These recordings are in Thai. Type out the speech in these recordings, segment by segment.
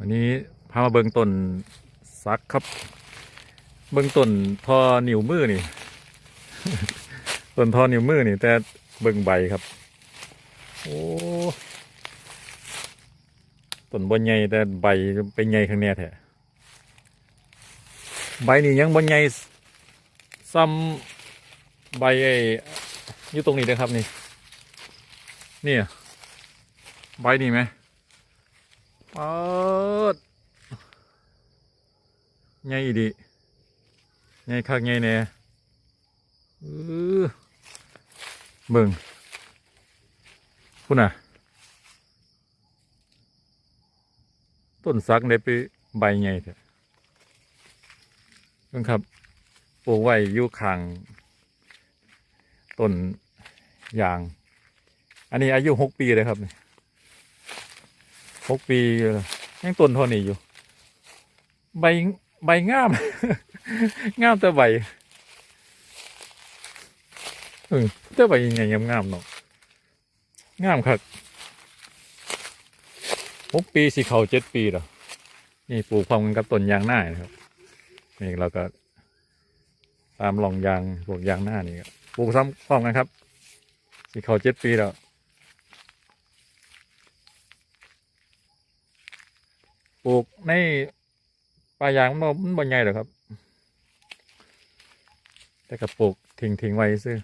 วันนี้พามาเบิ่งต้นซักครับ เบิ่งต้นทอนิ้วมือนี่ ต้นทอนิ้วมือนี่ แต่เบิ่งใบครับ โอ้ต้นบนใหญ่แต่ใบเป็นใหญ่ข้างแน่แท้ใบนี่ยังบนใหญ่ซ้ำใบไอ้อยู่ตรงนี้เลยครับนี่นี่ใบนี่ไหม เปิดไงอีดิไงคักไงแน่เออเบิ่งคุณน่ะ ต้นสักได้ไปใบไงเถอะเบิ่งครับปลูกไว้อยู่ข้างต้นยาง อันนี้อายุหกปีเลยครับนี่ หกปีแล้วยังต้นเท่านี้อยู่ ใบใบงาม งามแต่ใบเออแต่ใบยังไงงามงามๆเนาะงามครับหกปีสิเขาเจ็ดปีแล้วนี่ปลูกพร้อมกันกับต้นยางหน้านะครับนี่เราก็ ตามหลองยางพวกยางหน้านี่ปลูกซ้ำพร้อมกันครับ สิเขาเจ็ดปีแล้ว ปลูกในป่ายางมันบ่มันบ่ใหญ่หรอกครับ แต่กับปลูกทิ้งทิ้งไว้ซื้อ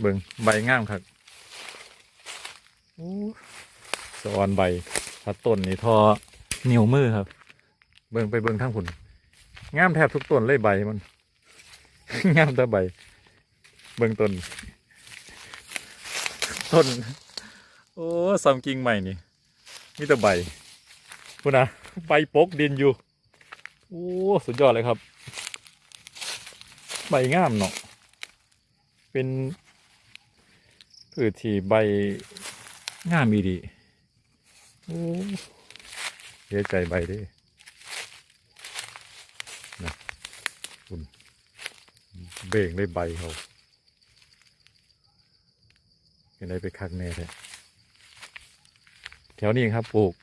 เบิ่งใบงามครับโอ้สะออนใบถ้าต้นนี่ทอนิ้วมือครับ เบิ่งไปเบิ่งทั้งผุนงามแทบทุกต้นเลยใบมันงามแต่ใบ เบิ่งต้น ต้น โอ้ซ้ำกิ่งใหม่นี่มีแต่ใบ พูดนะใบปกดินอยู่ โอ้ สุดยอดเลยครับ ใบงามเนาะ เป็นพืชที่ใบงามีดี โอ้เสียใจใบด้นะคุณเบ่งได้ใบเขาเป็นไรไปคักแน่แท้แถวนี้ครับปลูก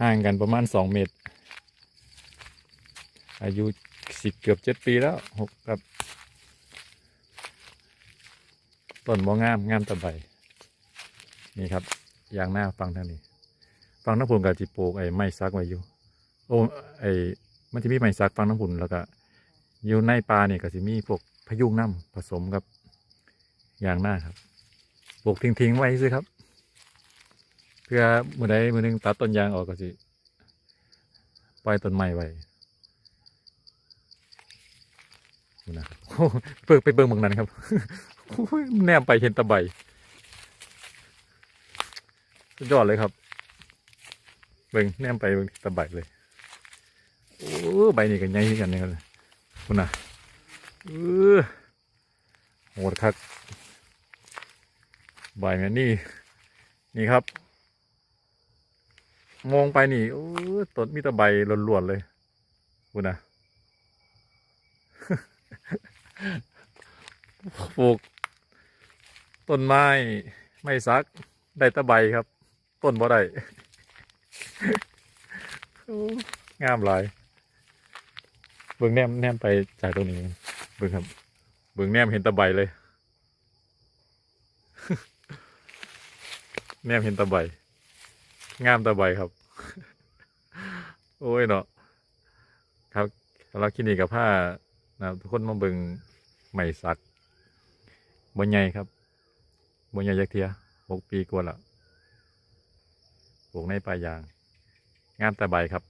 ห่างกันประมาณสองเมตร อายุสิเกือบเจ็ดปีแล้วหกกับต้นมองามงามตะไบนี่ครับยางหน้าฟังทางนี้ ฟังน้ำผุนกับจิปลูกไอ้ไม้ซักไว้อยู่โอ้ไอ้มันจะมีไม้ซักฟังน้ำผุนแล้วก็อยู่ในปลาเนี่ยก็จะมีพวกพยุงน้ำผสมกับยางหน้าครับปลูกทิ้งๆไว้ซิครับ เพื่อมือใดมือหนึงตัดต้นยางออกก็สิปล่อยต้นไม้ไว้นี่นะโอ้เปิดไปเบิ่งเมืองนั้นครับแนมไปเห็นตะไบสุดยอดเลยครับ เบิ่งแนมไปเบิ่งตะไบเลยโอ้ใบนี่กันใหญ่ที่กันเนี่ยครับคุณน่ะเออโหดคักใบแม่นี่นี่ครับ มองไปนี่โอ้ต้นมีแต่ใบล้วนๆเลยคุณนะปลูกต้นไม้ไม่ซัก ได้แต่ใบครับ ต้นบ่ได้โอ้งามหลายเบิ่งแนมแนมไปจากตรงนี้เบิ่งครับเบิ่งแนมเห็นแตะใบเลย แนมเห็นแตะใบ งามตาใบครับ โอ้ยเนาะครับสำหรับคลินิกกับผ้านะทุกคนมาเบิ่งใหม่สักบนใหญ่ครับบนใหญ่ยักเทียหกปีกว่าละปลูกในป่ายาง งามตาใบครับ